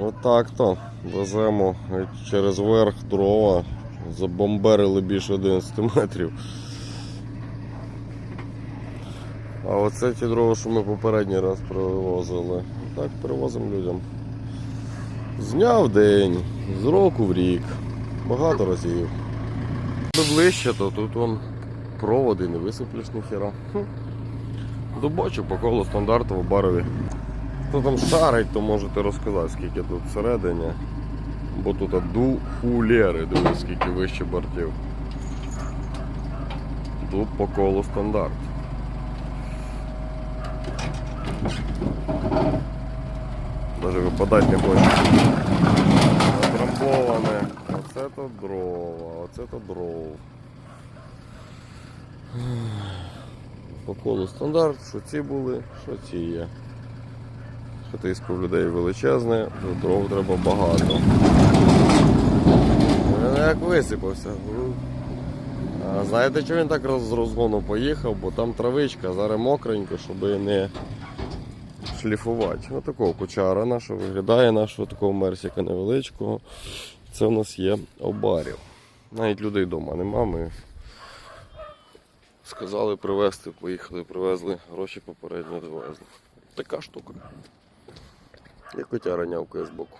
Отак то. Веземо через верх дрова. Забомберили більше 11 метрів. А оце ті дрова, що ми попередній раз привозили. Так привозимо людям. З дня в день, з року в рік. Багато разів. Ближче, то тут вон проводи не висиплеш ніхера. Дубочок по колу стандарту в барові. Хто там шарить, то можете розказати, скільки тут всередині. Бо тут духулєри, дивись, скільки вище бортів. Дуб по колу стандарт. Даже випадати не хоче. Натрамбоване. Оце то дрова, оце то дров. По колу стандарт, що ці були, що ці є. Хатисько в людей величезне, дров треба багато. Як висипався. А знаєте, чого він так з розгону поїхав? Бо там травичка, зараз мокренько, щоб не шліфувати. Ось такого кучара нашого виглядає нашого такого мерсіка невеличкого. Це у нас є обарів. Навіть людей вдома нема. Ми сказали привезти, поїхали, привезли, гроші попередньо довезли. Така штука. І котяра нявкає збоку.